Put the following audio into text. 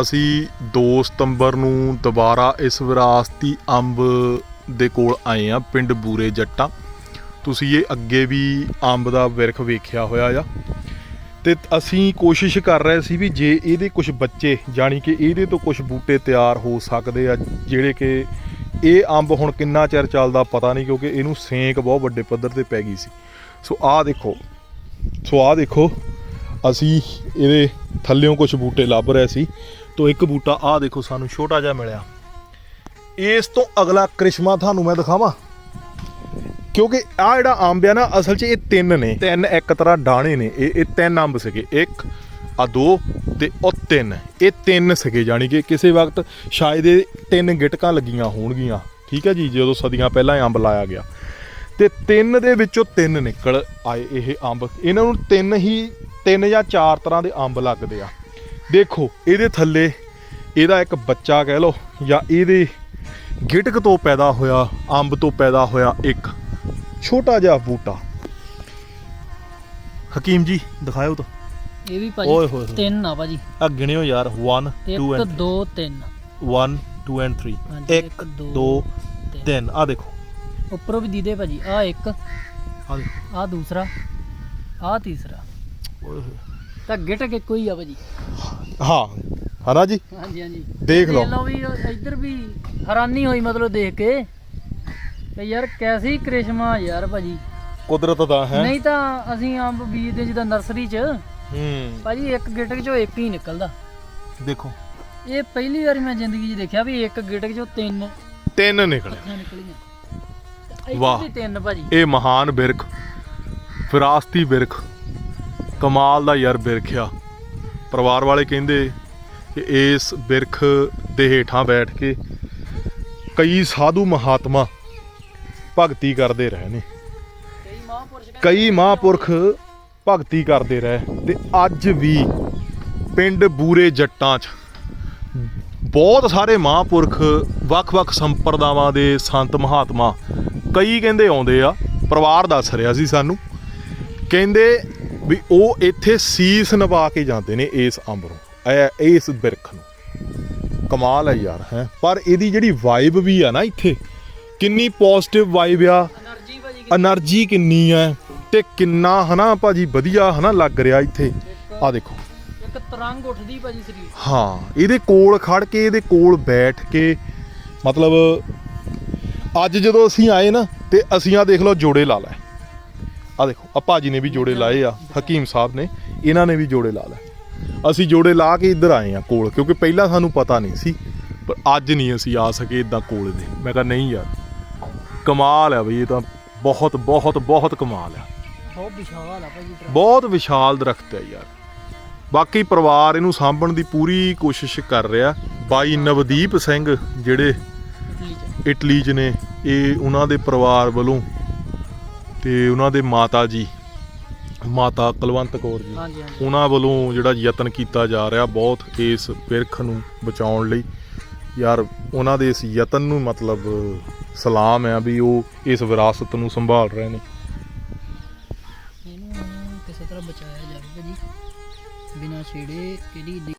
ਅਸੀਂ 2 ਸਤੰਬਰ ਨੂੰ ਦੁਬਾਰਾ ਇਸ ਵਿਰਾਸਤੀ ਅੰਬ ਦੇ ਕੋਲ ਆਏ ਆ ਪਿੰਡ ਬੂਰੇ ਜੱਟਾਂ। ਤੁਸੀਂ ਇਹ ਅੱਗੇ ਵੀ ਅੰਬ ਦਾ ਵਿਰਖ ਵੇਖਿਆ ਹੋਇਆ ਆ। ਤੇ ਅਸੀਂ ਕੋਸ਼ਿਸ਼ ਕਰ ਰਹੇ ਸੀ ਵੀ ਜੇ ਇਹਦੇ ਕੁਝ ਬੱਚੇ, ਜਾਣੀ ਕਿ ਇਹਦੇ ਤੋਂ ਕੁਝ ਬੂਟੇ ਤਿਆਰ ਹੋ ਸਕਦੇ ਆ, ਜਿਹੜੇ ਕਿ ਇਹ ਅੰਬ ਹੁਣ ਕਿੰਨਾ ਚਿਰ ਚੱਲਦਾ ਪਤਾ ਨਹੀਂ, ਕਿਉਂਕਿ ਇਹਨੂੰ ਸੇਕ ਬਹੁਤ ਵੱਡੇ ਪੱਧਰ ਤੇ ਪੈ ਗਈ ਸੀ। ਸੋ ਆਹ ਦੇਖੋ, ਸੋ ਆਹ ਦੇਖੋ ਅਸੀਂ ਇਹਦੇ ਥੱਲਿਓਂ ਕੁਝ ਬੂਟੇ ਲੱਭ ਰਹੇ ਸੀ। ਤੋਂ ਇੱਕ ਬੂਟਾ, ਆਹ ਦੇਖੋ, ਸਾਨੂੰ ਛੋਟਾ ਜਿਹਾ ਮਿਲਿਆ। ਇਸ ਤੋਂ ਅਗਲਾ ਕ੍ਰਿਸ਼ਮਾ ਤੁਹਾਨੂੰ ਮੈਂ ਦਿਖਾਵਾਂ। ਕਿਉਂਕਿ ਆ ਜਿਹੜਾ ਅੰਬ ਆ ਨਾ, ਅਸਲ 'ਚ ਇਹ ਤਿੰਨ ਨੇ। ਤਿੰਨ ਇੱਕ ਤਰ੍ਹਾਂ ਡਾਣੇ ਨੇ। ਇਹ ਇਹ ਤਿੰਨ ਅੰਬ ਸੀਗੇ। ਇੱਕ ਆ ਦੋ ਤੇ ਉਹ ਤਿੰਨ। ਇਹ ਤਿੰਨ ਸੀਗੇ, ਜਾਣੀ ਕਿ ਕਿਸੇ ਵਕਤ ਸ਼ਾਇਦ ਇਹ ਤਿੰਨ ਗਿਟਕਾਂ ਲੱਗੀਆਂ ਹੋਣਗੀਆਂ। ਠੀਕ ਹੈ ਜੀ? ਜਦੋਂ ਸਦੀਆਂ ਪਹਿਲਾਂ ਇਹ ਅੰਬ ਲਾਇਆ ਗਿਆ। ਤੇ ਤਿੰਨ ਦੇ ਵਿੱਚੋਂ ਤਿੰਨ ਨਿਕਲ ਆਏ ਇਹ ਅੰਬ ਇਹਨਾਂ ਨੂੰ ਤਿੰਨ ਹੀ ਤਿੰਨ ਜਾਂ ਚਾਰ ਤਰ੍ਹਾਂ ਦੇ ਅੰਬ ਲੱਗਦੇ ਆ। ਦੇਖੋ ਇਹਦੇ ਥੱਲੇ ਇਹਦਾ ਇੱਕ ਬੱਚਾ ਕਹਿ ਲਓ ਜਾਂ ਇਹਦੇ ਗਿਟਕ ਤੋਂ ਪੈਦਾ ਹੋਇਆ ਅੰਬ ਤੋਂ ਪੈਦਾ ਹੋਇਆ ਇੱਕ ਛੋਟਾ ਜਿਹਾ ਬੂਟਾ। ਹਕੀਮ ਜੀ ਦਿਖਾਇਓ ਤਾਂ। ਇਹ ਵੀ ਓਏ ਭਾਜੀ ਹੋਏ। ਤਿੰਨ ਆ ਭਾਜੀ। ਆ ਗਿਣਿਓ ਯਾਰ 1 2 ਇੱਕ ਐਂਡ ਦੋ ਤਿੰਨ। 1 2 ਐਂਡ 3 ਹਾਂਜੀ, 1 ਇੱਕ, ਦੋ, 2 3 ਆ ਦੇਖੋ। ਉੱਪਰੋਂ ਵੀ ਦੀਦੇ ਭਾਜੀ। ਆ ਇੱਕ ਆ ਦੇਖੋ। ਆ ਦੂਸਰਾ ਆ ਤੀਸਰਾ। ਤਾਂ ਗਿਟਕ ਇੱਕੋ ਹੀ ਆ ਭਾਜੀ। ਹਾਂ ਹਨਾ ਜੀ? ਹਾਂਜੀ ਹਾਂਜੀ। ਦੇਖ ਲਓ। ਲਓ ਵੀ ਇੱਧਰ ਵੀ ਹੈਰਾਨੀ ਹੋਈ ਮਤਲਬ ਦੇਖ ਕੇ ਕਿ ਯਾਰ ਕੈਸੀ ਕ੍ਰਿਸ਼ਮਾ ਯਾਰ ਭਾਜੀ। ਕੁਦਰਤ ਦਾ ਹੈ। ਨਹੀਂ ਤਾਂ ਅਸੀਂ ਅੰਬ ਬੀਜਦੇ ਜਿੱਦਾਂ ਨਰਸਰੀ 'ਚ ਹੂੰ। ਭਾਜੀ ਇੱਕ ਗਿਟਕ 'ਚੋਂ ਇੱਕ ਹੀ ਨਿਕਲਦਾ। ਦੇਖੋ। ਇਹ ਪਹਿਲੀ ਵਾਰੀ ਮੈਂ ਜ਼ਿੰਦਗੀ 'ਚ ਦੇਖਿਆ ਵੀ ਇੱਕ ਗਿਟਕ 'ਚੋਂ ਤਿੰਨ ਤਿੰਨ ਨਿਕਲੇ। ਨਿਕਲੀਆਂ। ਤੇ ਵਾਹ। ਤਿੰਨ ਭਾਜੀ। ਇਹ ਮਹਾਨ ਬਿਰਖ। ਵਿਰਾਸਤੀ ਬਿਰਖ। ਕਮਾਲ ਦਾ ਯਾਰ ਬਿਰਖ ਆ। ਪਰਿਵਾਰ ਵਾਲੇ ਕਹਿੰਦੇ ਕਿ ਇਸ ਬਿਰਖ ਦੇ ਹੇਠਾਂ ਬੈਠ ਕੇ ਕਈ ਸਾਧੂ ਮਹਾਤਮਾ ਭਗਤੀ ਕਰਦੇ ਰਹੇ ਨੇ। ਕਈ ਮਹਾਂਪੁਰਖ ਭਗਤੀ ਕਰਦੇ ਰਹੇ ਤੇ ਅੱਜ ਵੀ ਪਿੰਡ ਬੂਰੇ ਜੱਟਾਂ 'ਚ ਬਹੁਤ ਸਾਰੇ ਮਹਾਂਪੁਰਖ ਵੱਖ-ਵੱਖ ਸੰਪਰਦਾਵਾਂ ਦੇ ਸੰਤ ਮਹਾਤਮਾ ਕਈ ਕਹਿੰਦੇ ਆਉਂਦੇ ਆ। ਪਰਿਵਾਰ ਦੱਸ ਰਿਹਾ ਸੀ ਸਾਨੂੰ। ਕਹਿੰਦੇ ਵੀ ਉਹ ਇੱਥੇ ਸੀਸ ਨਵਾ ਕੇ ਜਾਂਦੇ ਨੇ ਇਸ ਅੰਬ ਨੂੰ ਇਹ ਇਸ ਬਿਰਖ ਨੂੰ। ਕਮਾਲ ਹੈ ਯਾਰ ਹੈ। ਪਰ ਇਹਦੀ ਜਿਹੜੀ ਵਾਈਬ ਵੀ ਆ ਨਾ ਇੱਥੇ ਕਿੰਨੀ ਪੋਜ਼ਿਟਿਵ ਵਾਈਬ ਆ। એનર્ਜੀ ਕਿੰਨੀ। ਹੈ ਤੇ ਕਿੰਨਾ ਹਨਾ ਭਾਜੀ ਵਧੀਆ ਹਨਾ ਲੱਗ ਰਿਹਾ ਇੱਥੇ। ਆ ਦੇਖੋ। ਇੱਕ ਤਰੰਗ ਉੱਠਦੀ ਭਾਜੀ ਸਰੀਰ ਹਾਂ ਇਹਦੇ ਕੋਲ ਖੜ ਕੇ ਇਹਦੇ ਕੋਲ ਬੈਠ ਕੇ ਮਤਲਬ ਅੱਜ ਜਦੋਂ ਅਸੀਂ ਆਏ ਨਾ ਤੇ ਅਸੀਂ ਆ ਦੇਖ ਲਓ ਜੋੜੇ ਲਾ ਲੈ ਆ ਦੇਖੋ ਆ ਭਾਜੀ ਨੇ ਵੀ ਜੋੜੇ ਲਾਏ ਆ ਹਕੀਮ ਸਾਹਿਬ ਨੇ ਇਹਨਾਂ ਨੇ ਵੀ ਜੋੜੇ ਲਾ ਲਏ। ਅਸੀਂ ਜੋੜੇ ਲਾ ਕੇ ਇੱਧਰ ਆਏ ਆ ਕੋਲ ਕਿਉਂਕਿ ਪਹਿਲਾਂ ਸਾਨੂੰ ਪਤਾ ਨਹੀਂ ਸੀ ਪਰ ਅੱਜ ਨਹੀਂ ਅਸੀਂ ਆ ਸਕੇ ਇਦਾਂ ਕੋਲ ਦੇ। ਮੈਂ ਕਿਹਾ ਨਹੀਂ ਯਾਰ ਕਮਾਲ ਆ ਬਈ ਇਹ ਤਾਂ ਬਹੁਤ ਬਹੁਤ ਬਹੁਤ ਕਮਾਲ ਆ। ਬਹੁਤ ਵਿਸ਼ਾਲ ਆ ਬਹੁਤ ਵਿਸ਼ਾਲ ਦਰਖਤ ਹੈ ਯਾਰ। ਬਾਕੀ ਪਰਿਵਾਰ ਇਹਨੂੰ ਸਾਂਭਣ ਦੀ ਪੂਰੀ ਕੋਸ਼ਿਸ਼ ਕਰ ਰਿਹਾ। ਬਾਈ ਨਵਦੀਪ ਸਿੰਘ ਜਿਹੜੇ ਇਟਲੀ 'ਚ ਨੇ ਇਹ ਉਹਨਾਂ ਦੇ ਪਰਿਵਾਰ ਵੱਲੋਂ ਤੇ ਉਹਨਾਂ ਦੇ ਮਾਤਾ ਜੀ ਮਾਤਾ ਕੁਲਵੰਤ ਕੌਰ ਜੀ ਹਾਂਜੀ ਹਾਂਜੀ। ਉਹਨਾਂ ਵੱਲੋਂ ਜਿਹੜਾ ਯਤਨ ਕੀਤਾ ਜਾ ਰਿਹਾ ਬਹੁਤ ਇਸ ਬਿਰਖ ਨੂੰ ਬਚਾਉਣ ਲਈ। ਯਾਰ ਉਹਨਾਂ ਦੇ ਇਸ ਯਤਨ ਨੂੰ ਮਤਲਬ ਸਲਾਮ ਹੈ ਵੀ ਉਹ ਇਸ ਵਿਰਾਸਤ ਨੂੰ ਸੰਭਾਲ ਰਹੇ ਨੇ। ਇਹਨੂੰ ਕਿਸੇ ਤਰ੍ਹਾਂ ਬਚਾਇਆ ਜਾਵੇ ਭਾਜੀ ਬਿਨਾਂ ਛੇੜੇ ਇਹਦੀ